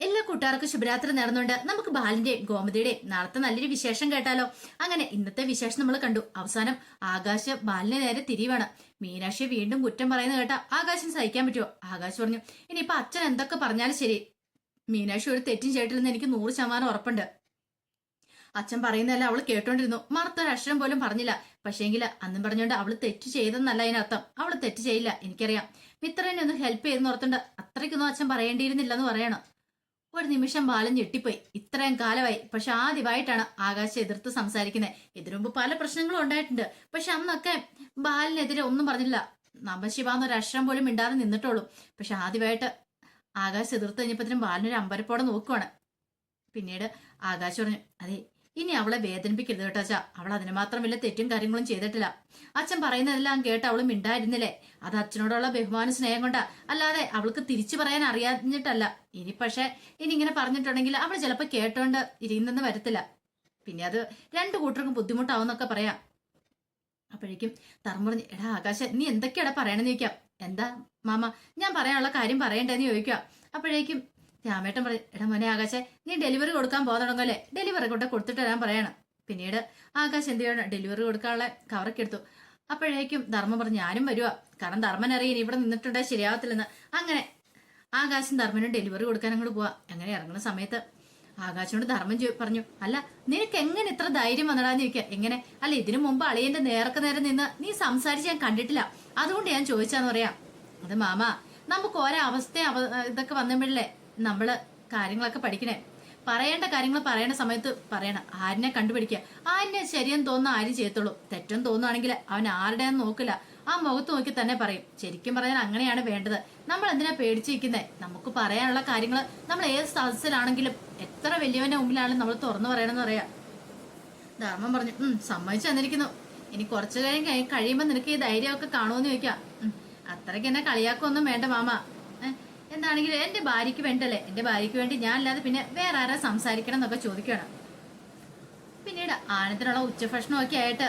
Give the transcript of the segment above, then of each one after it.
എല്ലാ കൂട്ടുകാർക്കും ശുഭരാത്രി നേർന്നുകൊണ്ട് നമുക്ക് ബാലിന്റെ ഗോമതിയുടെ നാളത്തെ നല്ലൊരു വിശേഷം കേട്ടാലോ? അങ്ങനെ ഇന്നത്തെ വിശേഷം നമ്മൾ കണ്ടു. അവസാനം ആകാശ് ബാലിനെ നേരെ തിരിവാണ്. മീനാക്ഷിയെ വീണ്ടും കുറ്റം പറയുന്നത് കേട്ടാ ആകാശം സഹിക്കാൻ പറ്റുമോ? ആകാശ് പറഞ്ഞു ഇനിയിപ്പൊ അച്ഛൻ എന്തൊക്കെ പറഞ്ഞാലും ശരി. മീനാക്ഷി ഒരു തെറ്റും ചെയ്തിട്ടില്ലെന്ന് എനിക്ക് നൂറ് ശതമാനം ഉറപ്പുണ്ട്. അച്ഛൻ പറയുന്നതല്ല അവൾ കേട്ടോണ്ടിരുന്നു. മറുത്ത ഒരു അക്ഷരം പോലും പറഞ്ഞില്ല. പക്ഷേങ്കിൽ അന്നും പറഞ്ഞോണ്ട് അവൾ തെറ്റ് ചെയ്തെന്നല്ല അതിനർത്ഥം. അവൾ തെറ്റ് ചെയ്യില്ല എനിക്കറിയാം. മിത്രനെ ഒന്ന് ഹെൽപ്പ് ചെയ്തെന്ന് ഓർത്തുണ്ട് അത്രയ്ക്കൊന്നും അച്ഛൻ പറയേണ്ടിയിരുന്നില്ലെന്ന് പറയണം. ഒരു നിമിഷം ബാലൻ ഞെട്ടിപ്പോയി. ഇത്രയും കാലമായി. പക്ഷെ ആദ്യമായിട്ടാണ് ആകാശം എതിർത്ത് സംസാരിക്കുന്നത്. ഇതിനു പല പ്രശ്നങ്ങളും ഉണ്ടായിട്ടുണ്ട്. പക്ഷെ അന്നൊക്കെ ബാലിനെതിരെ ഒന്നും പറഞ്ഞില്ല നമശിവ എന്നൊരു അക്ഷരം പോലും മിണ്ടാതെ നിന്നിട്ടുള്ളൂ. പക്ഷെ ആദ്യമായിട്ട് ആകാശം എതിർത്ത് കഴിഞ്ഞപ്പോഴത്തേനും ബാലിനൊരു അമ്പരപ്പോടെ നോക്കുവാണ്. പിന്നീട് ആകാശ് പറഞ്ഞു അതെ ഇനി അവളെ വേദനിപ്പിക്കരുത് കേട്ടോ അച്ഛാ. അവൾ അതിന് മാത്രം വലിയ തെറ്റും കാര്യങ്ങളും ചെയ്തിട്ടില്ല. അച്ഛൻ പറയുന്നതെല്ലാം കേട്ട് അവൾ മിണ്ടായിരുന്നില്ലേ? അത് അച്ഛനോടുള്ള ബഹുമാന സ്നേഹം കൊണ്ടാ. അല്ലാതെ അവൾക്ക് തിരിച്ചു പറയാൻ അറിയാഞ്ഞിട്ടല്ല. ഇനി പക്ഷെ ഇനി ഇങ്ങനെ പറഞ്ഞിട്ടുണ്ടെങ്കിൽ അവൾ ചിലപ്പോൾ കേട്ടോണ്ട് ഇരിക്കുന്നെന്ന് വരത്തില്ല. പിന്നെ അത് രണ്ടു കൂട്ടർക്കും ബുദ്ധിമുട്ടാവുന്നൊക്കെ പറയാം. അപ്പോഴേക്കും തറമുറഞ്ഞ് എടാ ആകാശ നീ എന്തൊക്കെയാടാ പറയണെന്ന് ചോദിക്കാം. എന്താ മാമ ഞാൻ പറയാനുള്ള കാര്യം പറയണ്ടെന്ന് ചോദിക്കാം. അപ്പോഴേക്കും രാമേട്ടൻ പറയും എടാ മോനെ ആകാശെ നീ ഡെലിവറി കൊടുക്കാൻ പോകാൻ ഡെലിവറി കൊണ്ട് കൊടുത്തിട്ട് വരാൻ പറയണം. പിന്നീട് ആകാശ് എന്ത് ചെയ്യണം ഡെലിവറി കൊടുക്കാനുള്ള കവറൊക്കെ എടുത്തു. അപ്പോഴേക്കും ധർമ്മം പറഞ്ഞു ഞാനും വരുവാ. കാരണം ധർമ്മൻ അറിയാൻ ഇവിടെ നിന്നിട്ടുണ്ടെങ്കിൽ ശരിയാവത്തില്ലെന്ന്. അങ്ങനെ ആകാശും ധർമ്മനും ഡെലിവറി കൊടുക്കാൻ അങ്ങോട്ട് പോവാ. അങ്ങനെ ഇറങ്ങുന്ന സമയത്ത് ആകാശിനോട് ധർമ്മം പറഞ്ഞു അല്ല നിനക്ക് എങ്ങനെ ഇത്ര ധൈര്യം വന്നടാന്ന് ചോദിക്കുക എങ്ങനെ? അല്ല ഇതിനു മുമ്പ് അളിയന്റെ നേർക്ക് നേരെ നിന്ന് നീ സംസാരിച്ച് ഞാൻ കണ്ടിട്ടില്ല. അതുകൊണ്ട് ഞാൻ ചോദിച്ചാന്ന് പറയാം. അത് മാമ നമുക്ക് ഓരോ അവസ്ഥ അവ- ഇതൊക്കെ വന്നപ്പോഴല്ലേ നമ്മൾ കാര്യങ്ങളൊക്കെ പഠിക്കണേ. പറയേണ്ട കാര്യങ്ങൾ പറയേണ്ട സമയത്ത് പറയണം. ആരിനെ കണ്ടുപിടിക്കുക. ആരിനെ ശരിയെന്ന് തോന്നുന്ന ആര് ചെയ്യത്തുള്ളൂ. തെറ്റെന്ന് തോന്നുകയാണെങ്കിൽ അവൻ ആരുടെയെന്ന് നോക്കില്ല. ആ മുഖത്ത് നോക്കി തന്നെ പറയും. ശരിക്കും പറഞ്ഞാൽ അങ്ങനെയാണ് വേണ്ടത്. നമ്മൾ എന്തിനാ പേടിച്ചിരിക്കുന്നത് നമുക്ക് പറയാനുള്ള കാര്യങ്ങൾ നമ്മൾ ഏത് സദസ്സിലാണെങ്കിലും എത്ര വലിയവന്റെ മുമ്പിലാണെങ്കിലും നമ്മൾ തുറന്നു പറയണമെന്ന് പറയാം. ധർമ്മം പറഞ്ഞു ഉം സമ്മതിച്ചു തന്നിരിക്കുന്നു. ഇനി കുറച്ചു കഴിയുമ്പോൾ നിനക്ക് ഈ ധൈര്യമൊക്കെ കാണുമെന്ന് ചോദിക്കാം. അത്രയ്ക്ക് എന്നെ കളിയാക്കൊന്നും വേണ്ട മാമ. എന്താണെങ്കിലും എന്റെ ഭാര്യയ്ക്ക് വേണ്ടല്ലേ? എന്റെ ഭാര്യയ്ക്ക് വേണ്ടി ഞാൻ അല്ലാതെ പിന്നെ വേറെ ആരാ സംസാരിക്കണം എന്നൊക്കെ ചോദിക്കണം പിന്നീട് ആനത്തിനുള്ള ഉച്ചഭക്ഷണമൊക്കെ ആയിട്ട്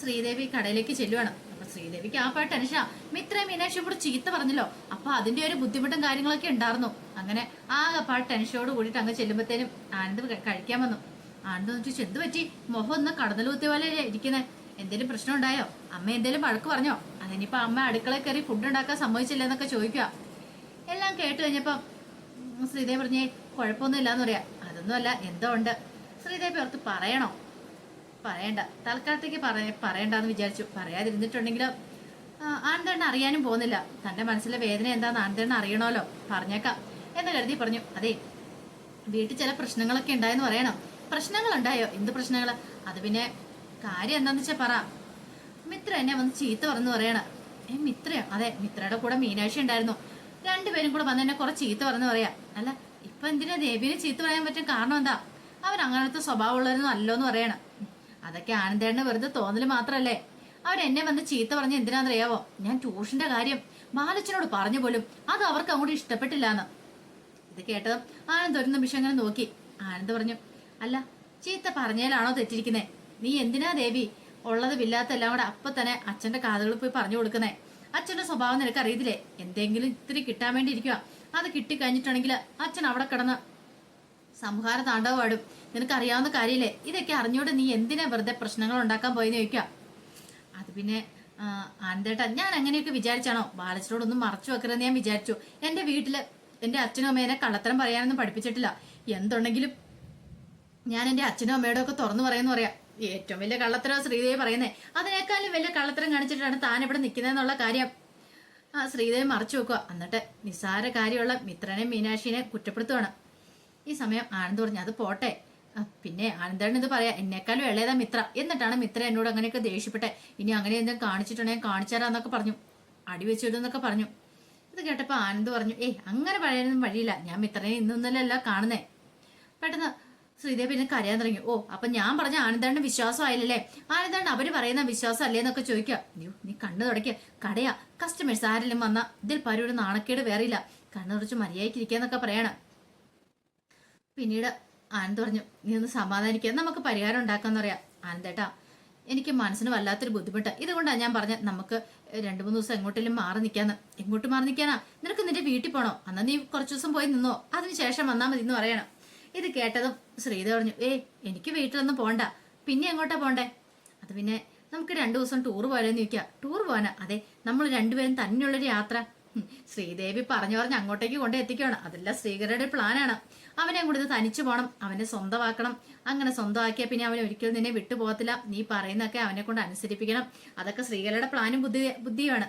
ശ്രീദേവി കടയിലേക്ക് ചെല്ലുവാണ്. അപ്പൊ ശ്രീദേവിക്ക് ആ പാട്ട് അനുഷ മിത്രയും മീനാക്ഷി കൂടെ ചീത്ത പറഞ്ഞല്ലോ? അപ്പൊ അതിന്റെ ഒരു ബുദ്ധിമുട്ടും കാര്യങ്ങളൊക്കെ ഉണ്ടായിരുന്നു. അങ്ങനെ ആകെ പാട്ട് അനുഷയോട് കൂടിയിട്ട് അങ്ങ് ചെല്ലുമ്പോഴത്തേനും ആനന്ദ് കഴിക്കാൻ വന്നു. ആനന്ദ് ചോദിച്ചു എന്ത് പറ്റി? മുഖം ഒന്ന് കടന്നലൂത്തിയ പോലെ ഇരിക്കുന്നത് എന്തേലും പ്രശ്നം ഉണ്ടായോ അമ്മ എന്തെങ്കിലും വഴക്ക് പറഞ്ഞോ? അതിനിപ്പോ അമ്മ അടുക്കളയിൽ കയറി ഫുഡ് ഉണ്ടാക്കാൻ സമ്മതിച്ചില്ല? എന്നൊക്കെ ചോദിക്കുക എല്ലാം കേട്ട് കഴിഞ്ഞപ്പം ശ്രീദേവ് പറഞ്ഞേ കുഴപ്പമൊന്നും ഇല്ലാന്ന് പറയാ. അതൊന്നും അല്ല എന്തോ ഉണ്ട്. ശ്രീദേവി ഓർത്ത് പറയണോ? പറയണ്ട. തൽക്കാലത്തേക്ക് പറയ പറയണ്ടെന്ന് വിചാരിച്ചു. പറയാതിരുന്നിട്ടുണ്ടെങ്കിലും? ആനന്ദേണ്ണ അറിയാനും പോകുന്നില്ല. തന്റെ മനസ്സിലെ വേദന എന്താന്ന് ആനന്ദേണ്ണ അറിയണമല്ലോ. പറഞ്ഞേക്കാം. എന്ന് കരുതി പറഞ്ഞു. അതെ വീട്ടിൽ ചില പ്രശ്നങ്ങളൊക്കെ ഉണ്ടായെന്ന് പറയണം. പ്രശ്നങ്ങൾ ഉണ്ടായോ എന്ത് പ്രശ്നങ്ങൾ അത് പിന്നെ കാര്യം എന്താന്ന് വെച്ചാൽ പറ. മിത്ര എന്നെ വന്ന് ചീത്ത പറഞ്ഞു പറയണ. ഏ മിത്രയോ? അതെ മിത്രയുടെ കൂടെ മീനാക്ഷി ഉണ്ടായിരുന്നു. രണ്ടുപേരും കൂടെ വന്ന് എന്നെ കുറെ ചീത്ത പറഞ്ഞു പറയാ. അല്ല ഇപ്പൊ എന്തിനാ ദേവിനെ ചീത്ത പറയാൻ പറ്റും കാരണം എന്താ? അവൻ അങ്ങനത്തെ സ്വഭാവമുള്ളവരൊന്നും അല്ലോന്ന് പറയണം. അതൊക്കെ ആനന്ദേണ്ണ വെറുതെ തോന്നൽ മാത്രല്ലേ? അവരെന്നെ വന്ന് ചീത്ത പറഞ്ഞ് എന്തിനാന്നറിയാവോ ഞാൻ ട്യൂഷന്റെ കാര്യം ബാലച്ചനോട് പറഞ്ഞു പോലും അത് അവർക്ക് അങ്ങോട്ട് ഇഷ്ടപ്പെട്ടില്ലാന്ന്. ഇത് കേട്ടത് ആനന്ദ് ഒരു നിമിഷം അങ്ങനെ നോക്കി. ആനന്ദ് പറഞ്ഞു അല്ല ചീത്ത പറഞ്ഞതിലാണോ തെറ്റിരിക്കുന്നേ? നീ എന്തിനാ ദേവി? ഉള്ളത് ഇല്ലാത്ത എല്ലാം കൂടെ അപ്പൊ തന്നെ അച്ഛന്റെ കാതുകളിൽ പോയി പറഞ്ഞു കൊടുക്കുന്നേ. അച്ഛന്റെ സ്വഭാവം നിനക്ക് അറിയത്തില്ലേ എന്തെങ്കിലും ഇത്തിരി കിട്ടാൻ വേണ്ടി ഇരിക്കുക അത് കിട്ടിക്കഴിഞ്ഞിട്ടുണ്ടെങ്കിൽ അച്ഛൻ അവിടെ കിടന്ന് സംഹാര താണ്ഡവമാടും നിനക്ക് അറിയാവുന്ന കാര്യമില്ലേ? ഇതൊക്കെ അറിഞ്ഞോട് നീ എന്തിനാ വെറുതെ പ്രശ്നങ്ങൾ ഉണ്ടാക്കാൻ പോയെന്ന് ചോദിക്കുക. അത് പിന്നെ ആനന്ദേട്ടാ ഞാൻ അങ്ങനെയൊക്കെ വിചാരിച്ചാണോ? ബാലച്ചനോടൊന്നും മറച്ചു വെക്കരുതെന്ന് ഞാൻ വിചാരിച്ചു. എന്റെ വീട്ടിൽ എന്റെ അച്ഛനും അമ്മേനെ കള്ളത്തരം പറയാനൊന്നും പഠിപ്പിച്ചിട്ടില്ല. എന്തുണ്ടെങ്കിലും ഞാൻ എന്റെ അച്ഛനും അമ്മയോടൊക്കെ തുറന്നു പറയാന്ന് പറയാം. ഏറ്റവും വലിയ കള്ളത്തരം ശ്രീദേവി പറയുന്നേ. അതിനേക്കാളും വലിയ കള്ളത്തരം കാണിച്ചിട്ടാണ് താൻ ഇവിടെ നിൽക്കുന്നതെന്നുള്ള കാര്യം. ആ ശ്രീദേവി മറച്ചു വെക്കുക. എന്നിട്ട് നിസ്സാര കാര്യമുള്ള മിത്രനെ മീനാക്ഷിനെ കുറ്റപ്പെടുത്തുവാണ്. ഈ സമയം ആനന്ദ് പറഞ്ഞു അത് പോട്ടെ. പിന്നെ ആനന്ദേണ് ഇത് പറയാ എന്നെക്കാളും ഇളയതാ മിത്ര. എന്നിട്ടാണ് മിത്ര എന്നോട് അങ്ങനെയൊക്കെ ദേഷ്യപ്പെട്ടെ ഇനി അങ്ങനെ എന്തെങ്കിലും കാണിച്ചിട്ടുണ്ടെങ്കിൽ കാണിച്ചാരാന്നൊക്കെ പറഞ്ഞു. അടി വെച്ചിടുന്നൊക്കെ പറഞ്ഞു. ഇത് കേട്ടപ്പോൾ ആനന്ദ് പറഞ്ഞു ഏയ് അങ്ങനെ പറയാനൊന്നും വഴിയില്ല. ഞാൻ മിത്രനെ ഇന്നൊന്നല്ലല്ലോ കാണുന്നേ. പെട്ടെന്ന് ശ്രീദേവി പിന്നെ കരയാൻ തുടങ്ങി. ഓ അപ്പൊ ഞാൻ പറഞ്ഞ ആനന്ദാണ്ട് വിശ്വാസം ആയില്ലല്ലേ ആനന്ദാണ്ട് അവർ പറയുന്ന വിശ്വാസം അല്ലേ എന്നൊക്കെ ചോദിക്കുക. അയ്യോ നീ കണ്ണു തുടയ്ക്കുക കടയാ കസ്റ്റമേഴ്സ് ആരെങ്കിലും വന്ന ഇതിൽ പരയുടെ നാണക്കേട് വേറില്ല കണ്ണു തുറച്ച് മര്യാദയ്ക്ക് ഇരിക്കാന്നൊക്കെ പറയണം. പിന്നീട് ആനന്ദ് പറഞ്ഞു നീ ഒന്ന് സമാധാനിക്കുക നമുക്ക് പരിഹാരം ഉണ്ടാക്കാന്ന് പറയാം. ആനന്ദേട്ടാ എനിക്ക് മനസ്സിന് വല്ലാത്തൊരു ബുദ്ധിമുട്ട്. ഇതുകൊണ്ടാണ് ഞാൻ പറഞ്ഞ നമുക്ക് രണ്ടു മൂന്ന് ദിവസം എങ്ങോട്ടെങ്കിലും മാറി നിൽക്കാന്ന് എങ്ങോട്ട് മാറി നിൽക്കാനാ നിനക്ക് നിന്റെ വീട്ടിൽ പോണോ? അന്നാ നീ കുറച്ചു ദിവസം പോയി നിന്നോ. അതിനുശേഷം വന്നാൽ മതി എന്ന് പറയണം. ഇത് കേട്ടതും ശ്രീധ പറഞ്ഞു ഏയ് എനിക്ക് വീട്ടിലൊന്നും പോണ്ട. പിന്നെ എങ്ങോട്ടാ പോണ്ടേ? അത് പിന്നെ നമുക്ക് രണ്ടു ദിവസം ടൂർ പോയാലെന്ന് ചോദിക്കാം. ടൂർ പോകാനാ അതെ നമ്മൾ രണ്ടുപേരും തന്നെയുള്ളൊരു യാത്ര. ശ്രീദേവി പറഞ്ഞു പറഞ്ഞ് അങ്ങോട്ടേക്ക് കൊണ്ട് എത്തിക്കുകയാണ്. അതെല്ലാം ശ്രീകരയുടെ പ്ലാനാണ് അവനെ അങ്ങോട്ട് തനിച്ചു പോകണം അവനെ സ്വന്തമാക്കണം. അങ്ങനെ സ്വന്തമാക്കിയാൽ പിന്നെ അവൻ ഒരിക്കലും നിന്നെ വിട്ടു പോകത്തില്ല. നീ പറയുന്നൊക്കെ അവനെ കൊണ്ട് അനുസരിപ്പിക്കണം. അതൊക്കെ ശ്രീകരയുടെ പ്ലാനും ബുദ്ധി ബുദ്ധിയുമാണ്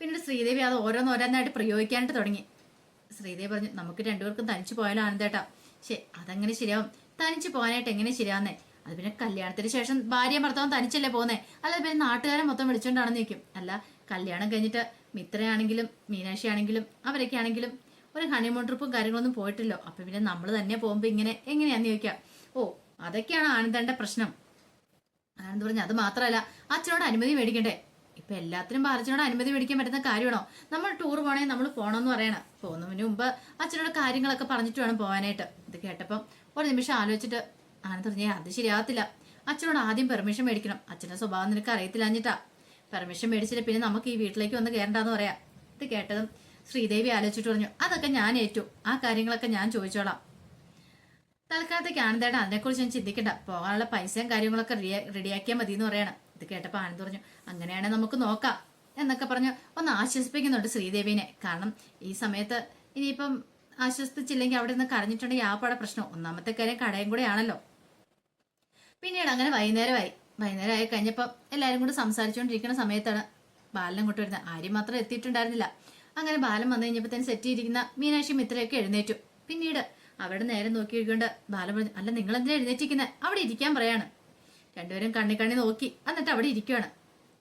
പിന്നീട് ശ്രീദേവി അത് ഓരോന്നോരോന്നായിട്ട് പ്രയോഗിക്കാനായിട്ട് തുടങ്ങി. ശ്രീദേവി പറഞ്ഞു നമുക്ക് രണ്ടുപേർക്കും തനിച്ചു പോയാലോ ആനന്ദേട്ടാ അതങ്ങനെ ശരിയാവും. തനിച്ച് പോകാനായിട്ട് എങ്ങനെ ശരിയാവുന്നേ? അത് പിന്നെ കല്യാണത്തിന് ശേഷം ഭാര്യ ഭർത്താവും തനിച്ചല്ലേ പോകുന്നേ? അല്ല പിന്നെ നാട്ടുകാരെ മൊത്തം വിളിച്ചോണ്ടാണെന്ന് നിൽക്കും അല്ല കല്യാണം കഴിഞ്ഞിട്ട് മിത്രയാണെങ്കിലും മീനാക്ഷി ആണെങ്കിലും അവരൊക്കെ ആണെങ്കിലും ഒരു ഹണിമൂൺ ട്രിപ്പും കാര്യങ്ങളൊന്നും പോയിട്ടില്ലോ. അപ്പൊ പിന്നെ നമ്മൾ തന്നെ പോകുമ്പോ ഇങ്ങനെ എങ്ങനെയാന്ന് ചോദിക്കാം. ഓ അതൊക്കെയാണ് ആനന്ദന്റെ പ്രശ്നം. ആനന്ദ് പറഞ്ഞു അത് മാത്രമല്ല അച്ഛനോട് അനുമതി മേടിക്കണ്ടേ? ഇപ്പൊ എല്ലാത്തിനും അച്ഛനോട് അനുമതി മേടിക്കാൻ പറ്റുന്ന കാര്യമാണോ? നമ്മൾ ടൂർ പോണേ നമ്മൾ പോകണം എന്ന് പറയണം. പോകുന്നതിന് മുമ്പ് അച്ഛനോട് കാര്യങ്ങളൊക്കെ പറഞ്ഞിട്ട് വേണം പോകാനായിട്ട് ഇത് കേട്ടപ്പം ഒരു നിമിഷം ആലോചിച്ചിട്ട് ആനന്ദ് പറഞ്ഞേ അത് ശരിയാകത്തില്ല അച്ഛനോട് ആദ്യം പെർമിഷൻ മേടിക്കണം. അച്ഛന്റെ സ്വഭാവം നിനക്ക് അറിയത്തില്ലാഞ്ഞിട്ടാ. പെർമിഷൻ മേടിച്ചില്ല പിന്നെ നമുക്ക് ഈ വീട്ടിലേക്ക് വന്ന് കയറണ്ടെന്ന് പറയാം. ഇത് കേട്ടതും ശ്രീദേവി ആലോചിച്ചിട്ട് പറഞ്ഞു അതൊക്കെ ഞാൻ ഏറ്റു. ആ കാര്യങ്ങളൊക്കെ ഞാൻ ചോദിച്ചോളാം. തൽക്കാലത്തേക്ക് ആനന്ദേട്ട അതിനെക്കുറിച്ച് ഞാൻ ചിന്തിക്കണ്ട. പോകാനുള്ള പൈസയും കാര്യങ്ങളൊക്കെ റെഡിയാക്കിയാൽ മതി എന്ന് പറയണം. ഇത് കേട്ടപ്പോൾ ആനന്ദ് പറഞ്ഞു അങ്ങനെയാണെങ്കിൽ നമുക്ക് നോക്കാം എന്നൊക്കെ പറഞ്ഞു ഒന്ന് ആശ്വസിപ്പിക്കുന്നുണ്ട് ശ്രീദേവിനെ. കാരണം ഈ സമയത്ത് ഇനിയിപ്പം ആശ്വസിപ്പിച്ചില്ലെങ്കിൽ അവിടെ നിന്ന് കരഞ്ഞിട്ടുണ്ടെങ്കിൽ ആ പാടെ പ്രശ്നം. ഒന്നാമത്തെ കാര്യം കടയും കൂടെ ആണല്ലോ. പിന്നീട് അങ്ങനെ വൈകുന്നേരമായി. വൈകുന്നേരം ആയി കഴിഞ്ഞപ്പോൾ എല്ലാവരും കൂടി സംസാരിച്ചുകൊണ്ടിരിക്കുന്ന സമയത്താണ് ബാലൻ അങ്ങോട്ട് വരുന്നത്. ആര്യം മാത്രം എത്തിയിട്ടുണ്ടായിരുന്നില്ല. അങ്ങനെ ബാലൻ വന്നു കഴിഞ്ഞപ്പോൾ തന്നെ സെറ്റ് ചെയ്തിരിക്കുന്ന മീനാക്ഷി മിത്രയൊക്കെ എഴുന്നേറ്റു. പിന്നീട് അവിടെ നേരെ നോക്കി നോക്കിക്കൊണ്ട് ബാലൻ പറഞ്ഞു അല്ല നിങ്ങൾ എന്തിനാ എഴുന്നേറ്റിരിക്കുന്നത് അവിടെ ഇരിക്കാൻ പറയാണ്. രണ്ടുപേരും കണ്ണി കണ്ണി നോക്കി. എന്നിട്ട് അവിടെ ഇരിക്കുകയാണ്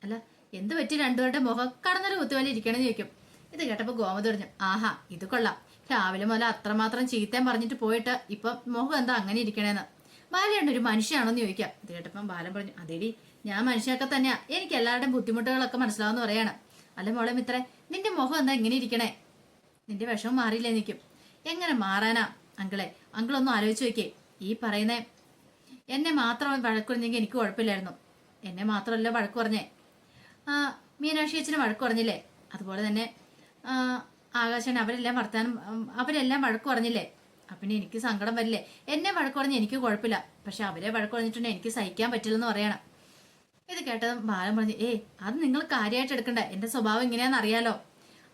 അല്ല എന്ത് പറ്റി രണ്ടുപേരുടെ മുഖം കടന്നൊരു കുത്തുപോലെ ഇരിക്കണമെന്ന് ചോദിക്കും. ഇത് കേട്ടപ്പോൾ ഗോമതി പറഞ്ഞു ആഹാ ഇത് കൊള്ളാം. രാവിലെ മുതൽ അത്രമാത്രം ചീത്തയും പറഞ്ഞിട്ട് പോയിട്ട് ഇപ്പം മുഖം എന്താ അങ്ങനെ ഇരിക്കണേന്ന്? ബാലയാണ് ഒരു മനുഷ്യനാണോന്ന് ചോദിക്കാം. ഇത് കേട്ടപ്പം ബാലൻ പറഞ്ഞു അതേടി ഞാൻ മനുഷ്യനൊക്കെ തന്നെയാ. എനിക്ക് എല്ലാവരുടെയും ബുദ്ധിമുട്ടുകളൊക്കെ മനസ്സിലാവുന്ന പറയാണ് അല്ല മോളെ മിത്രേ നിന്റെ മുഖം എന്താ ഇങ്ങനെ ഇരിക്കണേ? നിന്റെ വിഷമം മാറിയില്ലേ നിൽക്കും എങ്ങനെ മാറാനാ? അങ്കിളെ അങ്കിളൊന്നും ആലോചിച്ച് നോക്കിയേ. ഈ പറയുന്നേ എന്നെ മാത്രം വഴക്ക് പറഞ്ഞെങ്കിൽ എനിക്ക് കുഴപ്പമില്ലായിരുന്നു. എന്നെ മാത്രമല്ല വഴക്ക് പറഞ്ഞേ. മീനാക്ഷി അച്ഛന് വഴക്ക് പറഞ്ഞില്ലേ? അതുപോലെ തന്നെ ആകാശന് അവരെല്ലാം വർത്താനം അവരെല്ലാം വഴക്ക് പറഞ്ഞില്ലേ? അപ്പം എനിക്ക് സങ്കടം വരില്ലേ? എന്നെ വഴക്ക് പറഞ്ഞ് എനിക്ക് കുഴപ്പമില്ല. പക്ഷെ അവരെ വഴക്ക് പറഞ്ഞിട്ടുണ്ടെങ്കിൽ എനിക്ക് സഹിക്കാൻ പറ്റില്ലെന്ന് പറയണം. ഇത് കേട്ടതും ബാലൻ പറഞ്ഞു ഏ അത് നിങ്ങൾ കാര്യമായിട്ട് എടുക്കണ്ട. എന്റെ സ്വഭാവം ഇങ്ങനെയാണെന്ന് അറിയാലോ.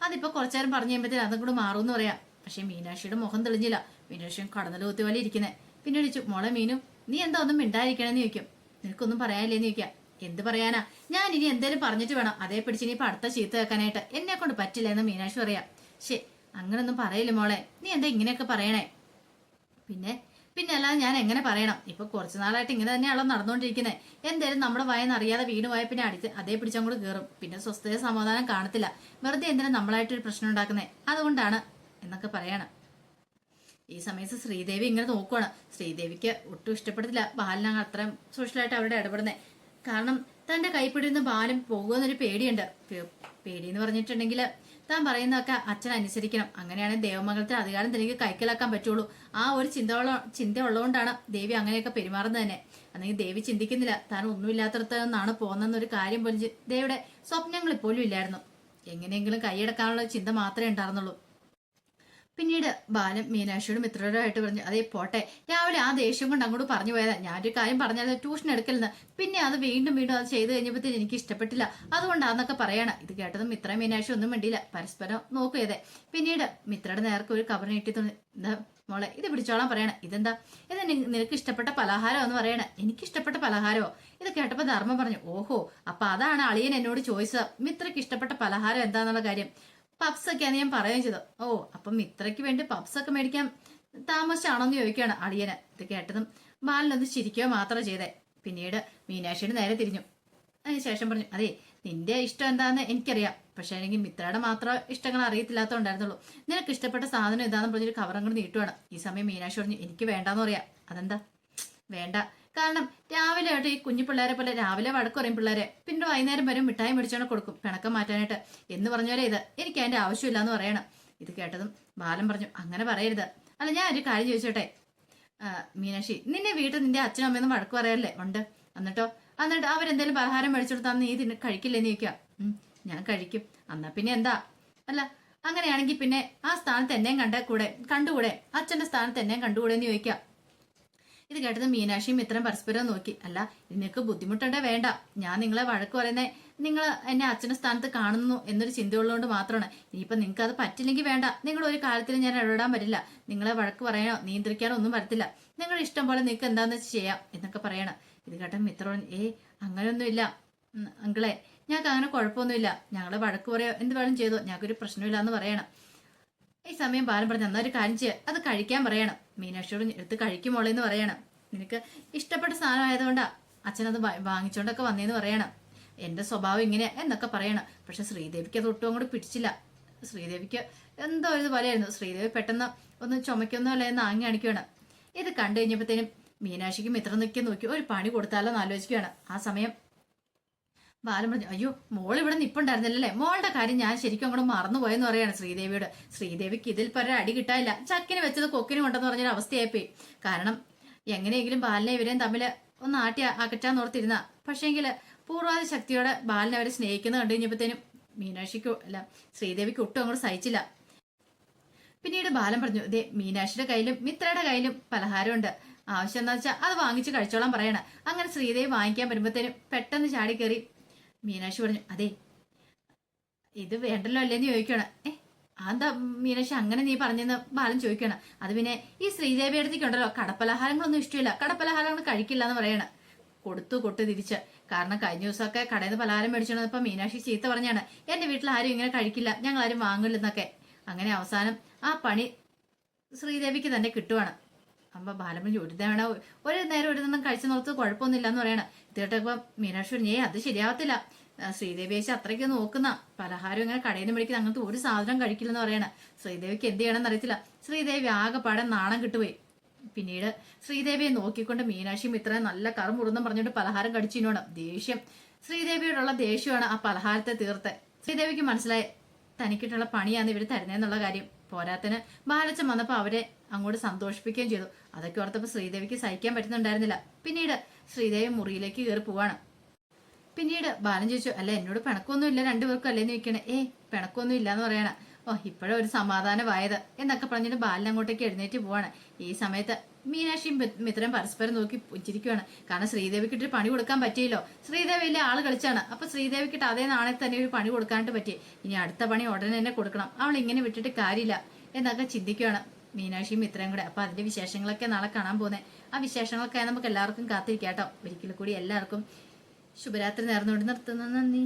അതിപ്പോ കുറച്ചേരം പറഞ്ഞു കഴിയുമ്പോഴത്തേന് അതും കൂടെ മാറുമെന്ന് പറയാം. പക്ഷെ മീനാക്ഷിയുടെ മുഖം തെളിഞ്ഞില്ല. മീനാക്ഷിയും കടന്നൽ പോലെ ഇരിക്കുന്നത് പിന്നെ വിളിച്ചു മോളെ മീനു നീ എന്താ ഒന്നും മിണ്ടായിരിക്കണെന്ന് ചോദിക്കും. നിനക്കൊന്നും പറയാനില്ലേന്ന് ചോദിക്കാം. എന്ത് പറയാനാ? ഞാൻ ഇനി എന്തേലും പറഞ്ഞിട്ട് വേണം. അതേ പിടിച്ച് ഇനിയിപ്പോ അടുത്ത ചീത്ത വെക്കാനായിട്ട് എന്നെ കൊണ്ട് പറ്റില്ല എന്ന് മീനാക്ഷി പറയാം. ശേ അങ്ങനൊന്നും പറയില്ല മോളെ. നീ എന്താ ഇങ്ങനെയൊക്കെ പറയണേ? പിന്നെ പിന്നെ അല്ലാതെ ഞാൻ എങ്ങനെ പറയണം? ഇപ്പൊ കുറച്ചു നാളായിട്ട് ഇങ്ങനെ തന്നെയാണല്ലോ നടന്നുകൊണ്ടിരിക്കുന്നത് എന്തായാലും നമ്മുടെ വയന്ന് അറിയാതെ വീണ് പോയ പിന്നെ അടിച്ച് അതേ പിടിച്ചങ്ങോട്ട് കയറും പിന്നെ സ്വസ്ഥത സമാധാനം കാണത്തില്ല. വെറുതെ എന്തിനാ നമ്മളായിട്ടൊരു പ്രശ്നം ഉണ്ടാക്കുന്നത് അതുകൊണ്ടാണ് എന്നൊക്കെ പറയണം. ഈ സമയത്ത് ശ്രീദേവി ഇങ്ങനെ നോക്കുവാണ്. ശ്രീദേവിക്ക് ഒട്ടും ഇഷ്ടപ്പെടത്തില്ല. ബാലനാണ് അത്രയും സോഷ്യലായിട്ട് അവരുടെ ഇടപെടുന്നത് കാരണം തന്റെ കൈപ്പിടിന്ന് ബാലൻ പോകുമെന്നൊരു പേടിയുണ്ട്. പേടി എന്ന് പറഞ്ഞിട്ടുണ്ടെങ്കിൽ താൻ പറയുന്നതൊക്കെ അച്ഛൻ അനുസരിക്കണം. അങ്ങനെയാണ് ദേവമംഗലത്തിന് അധികാരം തനിക്ക് കൈക്കലാക്കാൻ പറ്റുള്ളൂ. ആ ഒരു ചിന്ത ചിന്ത ഉള്ളതുകൊണ്ടാണ് ദേവി അങ്ങനെയൊക്കെ പെരുമാറുന്നത് തന്നെ. അല്ലെങ്കിൽ ദേവി ചിന്തിക്കുന്നില്ല. താൻ ഒന്നുമില്ലാത്തടത്ത് നിന്നാണ് പോകുന്നതെന്നൊരു കാര്യം പോലും ദേവിയുടെ സ്വപ്നങ്ങളിൽ പോലും ഇല്ലായിരുന്നു. എങ്ങനെയെങ്കിലും കൈയടക്കാനുള്ള ചിന്ത മാത്രമേ ഉണ്ടായിരുന്നുള്ളൂ. പിന്നീട് ബാലൻ മീനാക്ഷിയോടും മിത്രരോടായിട്ട് പറഞ്ഞു അതേ പോട്ടെ രാവിലെ ആ ദേഷ്യം കൊണ്ട് അങ്ങോട്ട് പറഞ്ഞു പോയതാ. ഞാനൊരു കാര്യം പറഞ്ഞാൽ ട്യൂഷൻ എടുക്കലെന്ന് പിന്നെ അത് വീണ്ടും വീണ്ടും അത് ചെയ്ത് കഴിഞ്ഞപ്പോഴത്തേന് എനിക്ക് ഇഷ്ടപ്പെട്ടില്ല. അതുകൊണ്ടാന്നൊക്കെ പറയണം. ഇത് കേട്ടതും മിത്ര മീനാക്ഷി ഒന്നും വേണ്ടിയില്ല പരസ്പരം നോക്കിയതേ പിന്നീട് മിത്രയുടെ നേർക്ക് ഒരു നീട്ടി തോന്നി എന്താ മോളെ ഇത് പിടിച്ചോളാൻ പറയണം. ഇതെന്താ? ഇത് നിനക്ക് ഇഷ്ടപ്പെട്ട പലഹാരം എന്ന് പറയണേ. എനിക്ക് ഇഷ്ടപ്പെട്ട പലഹാരമോ? ഇത് കേട്ടപ്പോൾ ധർമ്മം പറഞ്ഞു ഓഹോ അപ്പൊ അതാണ് അളിയൻ എന്നോട് ചോദിച്ചത്. മിത്രയ്ക്ക് ഇഷ്ടപ്പെട്ട പലഹാരം എന്താന്നുള്ള കാര്യം. പപ്സ് ഒക്കെയാണ് ഞാൻ പറയുകയും ചെയ്തു ഓ അപ്പം ഇത്രയ്ക്ക് വേണ്ടി പപ്സ് ഒക്കെ മേടിക്കാൻ താമസിച്ചാണോന്ന് ചോദിക്കുകയാണ് അളിയന് ഇത് കേട്ടതും ബാലനൊന്ന് ചിരിക്കുക മാത്രം ചെയ്തേ. പിന്നീട് മീനാക്ഷിയുടെ നേരെ തിരിഞ്ഞു. അതിനുശേഷം പറഞ്ഞു അതെ നിന്റെ ഇഷ്ടം എന്താന്ന് എനിക്കറിയാം. പക്ഷെ എനിക്ക് മിത്രയുടെ മാത്രം ഇഷ്ടങ്ങൾ അറിയത്തില്ലാത്തതുകൊണ്ടായിരുന്നുള്ളൂ നിനക്ക് ഇഷ്ടപ്പെട്ട സാധനം എന്താണെന്ന് പറഞ്ഞൊരു കവറും കൂടി നീട്ടുവാണ്. ഈ സമയം മീനാക്ഷി പറഞ്ഞു എനിക്ക് വേണ്ടാന്ന് പറയാം. അതെന്താ? വേണ്ട. കാരണം രാവിലെ ആയിട്ട് ഈ കുഞ്ഞു പിള്ളേരെ പോലെ രാവിലെ വഴക്ക് പറയും പിള്ളേരെ. പിന്നെ വൈകുന്നേരം വരും മിഠായി മേടിച്ചോണ്ട് കൊടുക്കും പിണക്കം മാറ്റാനായിട്ട്. എന്ന് പറഞ്ഞാലേ ഇത്. എനിക്ക് അതിന്റെ ആവശ്യമില്ല എന്ന് പറയണം. ഇത് കേട്ടതും ബാലൻ പറഞ്ഞു അങ്ങനെ പറയരുത്. അല്ല ഞാൻ ഒരു കാര്യം ചോദിച്ചോട്ടെ? മീനാക്ഷി നിന്നെ വീട്ടിൽ നിന്റെ അച്ഛനും അമ്മയൊന്നും വഴക്ക് പറയാറില്ലേ ഉണ്ട്. എന്നിട്ടോ? എന്നിട്ട് അവരെന്തെങ്കിലും പലഹാരം മേടിച്ചെടുത്താൽ നീ ഇതിന് കഴിക്കില്ലെന്ന് ചോദിക്കാം ഉം, ഞാൻ കഴിക്കും. എന്നാ പിന്നെ എന്താ? അല്ല അങ്ങനെയാണെങ്കിൽ പിന്നെ ആ സ്ഥാനത്ത് എന്നെയും കണ്ട കൂടെ? കണ്ടുകൂടെ? അച്ഛന്റെ സ്ഥാനത്ത് എന്നെയും കണ്ടുകൂടെ എന്ന് ചോദിക്കാം ഇത് കേട്ടത് മീനാക്ഷിയും ഇത്രയും പരസ്പരം നോക്കി. അല്ല നിനക്ക് ബുദ്ധിമുട്ടുണ്ടേ വേണ്ട. ഞാൻ നിങ്ങളെ വഴക്ക് പറയുന്നേ നിങ്ങൾ എന്നെ അച്ഛന്റെ സ്ഥാനത്ത് കാണുന്നു എന്നൊരു ചിന്തയുള്ളതുകൊണ്ട് മാത്രമാണ്. ഇനിയിപ്പോൾ നിങ്ങൾക്ക് അത് പറ്റില്ലെങ്കിൽ വേണ്ട. നിങ്ങൾ ഒരു കാര്യത്തിൽ ഞാൻ ഇടപെടാൻ പറ്റില്ല. നിങ്ങളെ വഴക്ക് പറയാനോ നിയന്ത്രിക്കാനോ ഒന്നും പറ്റത്തില്ല നിങ്ങളുടെ ഇഷ്ടം പോലെ നിങ്ങൾക്ക് എന്താന്ന് വെച്ച് ചെയ്യാം എന്നൊക്കെ പറയണം. ഇത് കേട്ട മിത്രോൻ ഏ അങ്ങനെയൊന്നുമില്ല. അങ്കിളെ ഞങ്ങൾക്ക് അങ്ങനെ കുഴപ്പമൊന്നുമില്ല. ഞങ്ങളെ വഴക്ക് പറയോ എന്ത് വേണം ചെയ്തോ. ഞങ്ങൾക്കൊരു പ്രശ്നമില്ല എന്ന് പറയണം. ഈ സമയം ബാലൻ പറഞ്ഞു എന്നാൽ ഒരു കാര്യം ചെയ്യുക അത് കഴിക്കാൻ പറയണം. മീനാക്ഷിയോട് എടുത്ത് കഴിക്കുമോളെ എന്ന് പറയണം. നിനക്ക് ഇഷ്ടപ്പെട്ട സാധനം ആയതുകൊണ്ടാ അച്ഛനത് വാങ്ങിച്ചോണ്ടൊക്കെ വന്നേന്ന് പറയണം. എന്റെ സ്വഭാവം ഇങ്ങനെ എന്നൊക്കെ പറയണം. പക്ഷെ ശ്രീദേവിക്ക് അത് ഒട്ടും അങ്ങോട്ട് പിടിച്ചില്ല. ശ്രീദേവിക്ക് എന്തോ ഒരു പോലെയായിരുന്നു. ശ്രീദേവി പെട്ടെന്ന് ഒന്ന് ചുമക്കൊന്നുമല്ല എന്ന് ആങ്ങി കാണിക്കുകയാണ് ഇത് കണ്ടു കഴിഞ്ഞപ്പോഴത്തേനും മീനാക്ഷിക്കും ഇത്ര നിൽക്കി നോക്കി ഒരു പണി കൊടുത്താലോ എന്ന് ആലോചിക്കുകയാണ് ആ സമയം ബാലൻ പറഞ്ഞു അയ്യോ മോൾ ഇവിടെ നിപ്പുണ്ടായിരുന്നില്ലല്ലേ? മോളുടെ കാര്യം ഞാൻ ശരിക്കും അങ്ങോട്ട് മറന്നുപോയെന്ന് പറയാണ് ശ്രീദേവിയോട്. ശ്രീദേവിക്ക് ഇതിൽ പര അടി കിട്ടാനില്ല. ചക്കിന് വെച്ചത് കൊക്കിന് കൊണ്ടെന്ന് പറഞ്ഞൊരു അവസ്ഥയായിപ്പോയി. കാരണം എങ്ങനെയെങ്കിലും ബാലനെ ഇവരെയും തമ്മിൽ ഒന്ന് ആട്ടി അകറ്റാൻ ഓർത്തിരുന്ന. പക്ഷേങ്കിൽ പൂർവാധി ശക്തിയോടെ ബാലിനെ അവരെ സ്നേഹിക്കുന്നത് കണ്ടു കഴിഞ്ഞപ്പോഴത്തേനും മീനാക്ഷിക്ക് അല്ല ശ്രീദേവിക്ക് ഒട്ടും അങ്ങോട്ട് സഹിച്ചില്ല. പിന്നീട് ബാലൻ പറഞ്ഞു ഇതേ മീനാക്ഷിയുടെ കയ്യിലും മിത്രയുടെ കയ്യിലും പലഹാരമുണ്ട്. ആവശ്യം എന്താ വെച്ചാൽ അത് വാങ്ങിച്ച് കഴിച്ചോളാൻ പറയണം. അങ്ങനെ ശ്രീദേവി വാങ്ങിക്കാൻ വരുമ്പോഴത്തേനും പെട്ടെന്ന് ചാടി കയറി മീനാക്ഷി പറഞ്ഞു അതെ ഇത് വേണ്ടല്ലോ അല്ലേന്ന് ചോദിക്കണം ഏ അതെന്താ മീനാക്ഷി അങ്ങനെ നീ പറഞ്ഞെന്ന് ബാലൻ ചോദിക്കണം അത് പിന്നെ ഈ ശ്രീദേവി അടുത്തേക്കുണ്ടല്ലോ കടപ്പലഹാരങ്ങളൊന്നും ഇഷ്ടമില്ല കടപ്പലഹാരങ്ങൾ കഴിക്കില്ല എന്ന് പറയണം. കൊടുത്തു കൊട്ട് തിരിച്ച്. കാരണം കഴിഞ്ഞ ദിവസമൊക്കെ കടയിൽ നിന്ന് പലഹാരം മേടിച്ചോണ്ടപ്പോ മീനാക്ഷി ചീത്ത പറഞ്ഞാണ് എന്റെ വീട്ടിൽ ആരും ഇങ്ങനെ കഴിക്കില്ല ഞങ്ങൾ ആരും വാങ്ങില്ലെന്നൊക്കെ അങ്ങനെ അവസാനം ആ പണി ശ്രീദേവിക്ക് തന്നെ കിട്ടുവാണ്. അപ്പൊ ബാലമണി ഒരു തവണ ഒരു നേരം ഒരു തവണ കഴിച്ചു നോർത്ത് കുഴപ്പമൊന്നുമില്ല എന്ന് പറയണം. ഇത് കേട്ടപ്പോ മീനാക്ഷി ഏ അത് ശരിയാവത്തില്ല. ശ്രീദേവി ചേച്ചി അത്രയ്ക്ക് നോക്കുന്ന പലഹാരം ഇങ്ങനെ കടയിൽ നിന്ന് മേടിക്കുന്ന അങ്ങനത്തെ ഒരു സാധനം കഴിക്കില്ലെന്ന് പറയണ. ശ്രീദേവിക്ക് എന്ത് ചെയ്യണമെന്ന് അറിയത്തില്ല. ശ്രീദേവി ആകെപ്പാടെ നാണം കിട്ടുപോയി. പിന്നീട് ശ്രീദേവിയെ നോക്കിക്കൊണ്ട് മീനാക്ഷി ഇത്രയും നല്ല കറുമുറുന്നും പറഞ്ഞിട്ട് പലഹാരം കടിച്ചിനോണം ദേഷ്യം. ശ്രീദേവിയോടുള്ള ദേഷ്യമാണ് ആ പലഹാരത്തെ തീർത്ത്. ശ്രീദേവിക്ക് മനസ്സിലായി തനിക്കിട്ടുള്ള പണിയാണ് ഇവർ തരുന്നതെന്നുള്ള കാര്യം. പോരാത്തിന് ബാലച്ചൻ വന്നപ്പോൾ അവരെ അങ്ങോട്ട് സന്തോഷിപ്പിക്കുകയും ചെയ്തു. അതൊക്കെ ഓർത്തപ്പോൾ ശ്രീദേവിക്ക് സഹിക്കാൻ പറ്റുന്നുണ്ടായിരുന്നില്ല. പിന്നീട് ശ്രീദേവി മുറിയിലേക്ക് കയറി പോവാണ്. പിന്നീട് ബാലൻ ചോദിച്ചു അല്ല എന്നോട് പിണക്കൊന്നും ഇല്ല രണ്ടുപേർക്കും അല്ലേന്ന് ചോദിക്കണേ ഏ പിണക്കൊന്നും ഇല്ല എന്ന് പറയണ. ഓ ഇപ്പോഴും ഒരു സമാധാനമായത്. എന്നൊക്കെ പറഞ്ഞിട്ട് ബാലൻ അങ്ങോട്ടേക്ക് എഴുന്നേറ്റ് പോവാണ്. ഈ സമയത്ത് മീനാക്ഷിയും മിത്രം പരസ്പരം നോക്കി പുഞ്ചിരിക്കുവാണ്. കാരണം ശ്രീദേവിക്കിട്ട് പണി കൊടുക്കാൻ പറ്റിയല്ലോ. ശ്രീദേവി വലിയ ആൾ കളിച്ചാണ്. അപ്പൊ ശ്രീദേവിക്കിട്ട് അതേ നാളെ തന്നെ ഒരു പണി കൊടുക്കാനായിട്ട് പറ്റി. ഇനി അടുത്ത പണി ഉടനെ തന്നെ കൊടുക്കണം. അവൾ ഇങ്ങനെ വിട്ടിട്ട് കാര്യമില്ല എന്നൊക്കെ ചിന്തിക്കുവാണ് മീനാക്ഷിയും മിത്രയും കൂടെ. അപ്പൊ അതിന്റെ വിശേഷങ്ങളൊക്കെ നാളെ കാണാൻ പോകുന്നത് ആ വിശേഷങ്ങളൊക്കെ നമുക്ക് എല്ലാവർക്കും കാത്തിരിക്കാം കേട്ടോ. ഒരിക്കൽ കൂടി എല്ലാവർക്കും ശുഭരാത്രി നേർന്നുകൊണ്ട് നിർത്തുന്നു. നന്ദി.